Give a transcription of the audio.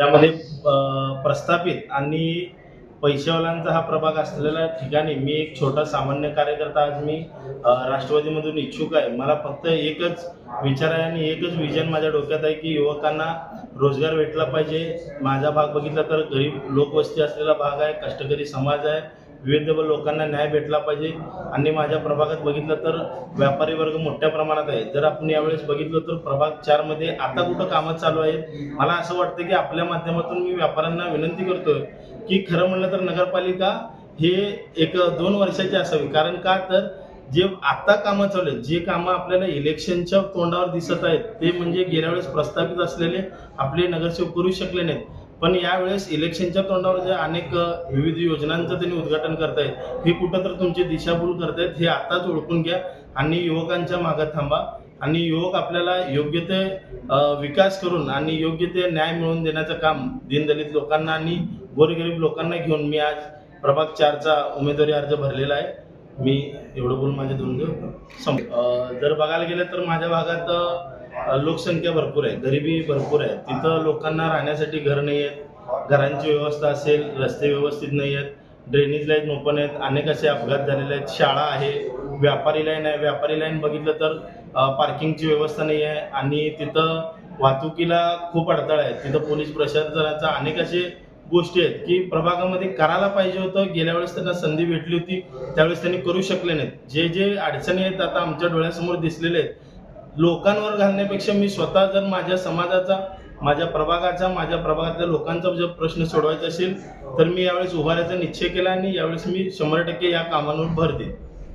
त्यामध्ये प्रस्थापित आणि पैशावाल्यांचा हा प्रभाग असलेल्या ठिकाणी मी एक छोटा सामान्य कार्यकर्ता आज मी राष्ट्रवादीमधून इच्छुक आहे. मला फक्त एकच विचार आहे आणि एकच विजन माझ्या डोक्यात आहे की युवकांना रोजगार भेटला पाहिजे. माझा भाग बघितला तर गरीब लोकवस्ती असलेला भाग आहे कष्टकरी समाज आहे. विविध लोकांना न्याय भेटला पाहिजे आणि माझ्या प्रभागात बघितलं तर व्यापारी वर्ग मोठ्या प्रमाणात आहे. जर आपण यावेळेस बघितलं तर प्रभाग चारमध्ये आता कुठं कामं चालू आहेत? मला असं वाटतं की आपल्या माध्यमातून मी व्यापाऱ्यांना विनंती करतोय की खरं म्हणलं तर नगरपालिका हे एक दोन वर्षाची असावी. कारण का तर जे आता कामं चालू आहेत जे कामं आपल्याला इलेक्शनच्या तोंडावर दिसत आहेत ते म्हणजे गेल्या वेळेस प्रस्थापित असलेले आपले नगरसेवक करू शकले नाहीत. पण यावेळेस इलेक्शनच्या तोंडावर ज्या अनेक विविध योजनांचं त्यांनी उद्घाटन करतायत हे कुठं तर तुमची दिशाभूल करतायत हे आताच ओळखून घ्या आणि युवकांच्या मागं थांबा आणि युवक आपल्याला योग्य ते विकास करून आणि योग्य ते न्याय मिळवून देण्याचं काम दीनदलित लोकांना आणि गोरगरीब लोकांना घेऊन मी आज प्रभाग चारचा उमेदवारी अर्ज भरलेला आहे. मी एवढं बोलून माझे दोन घेऊ जर बघायला गेलं तर माझ्या भागात लोकसंख्या भरपूर आहे गरिबी भरपूर आहे. तिथं लोकांना राहण्यासाठी घर नाही आहेत घरांची व्यवस्था असेल रस्ते व्यवस्थित नाही आहेत ड्रेनेज लाईन ओपन आहेत अनेक असे अपघात झालेले आहेत. शाळा आहे व्यापारी लाईन आहे. व्यापारी लाईन बघितलं तर पार्किंगची व्यवस्था नाही आहे आणि तिथं वाहतुकीला खूप अडथळा आहे. तिथं पोलीस प्रशासनाचा अनेक असे गोष्टी आहेत की प्रभागामध्ये करायला पाहिजे होतं. गेल्या वेळेस त्यांना संधी भेटली होती त्यावेळेस त्यांनी करू शकले नाहीत. जे जे अडचणी आहेत आता आमच्या डोळ्यासमोर दिसलेले आहेत. लोकांवर घालण्यापेक्षा मी स्वतः जर माझ्या समाजाचा माझ्या प्रभागाचा माझ्या प्रभागातल्या लोकांचा जर प्रश्न सोडवायचा असेल तर मी यावेळेस उभारायचा निश्चय केला आणि यावेळेस मी शंभर टक्के या कामांवर भर देईन.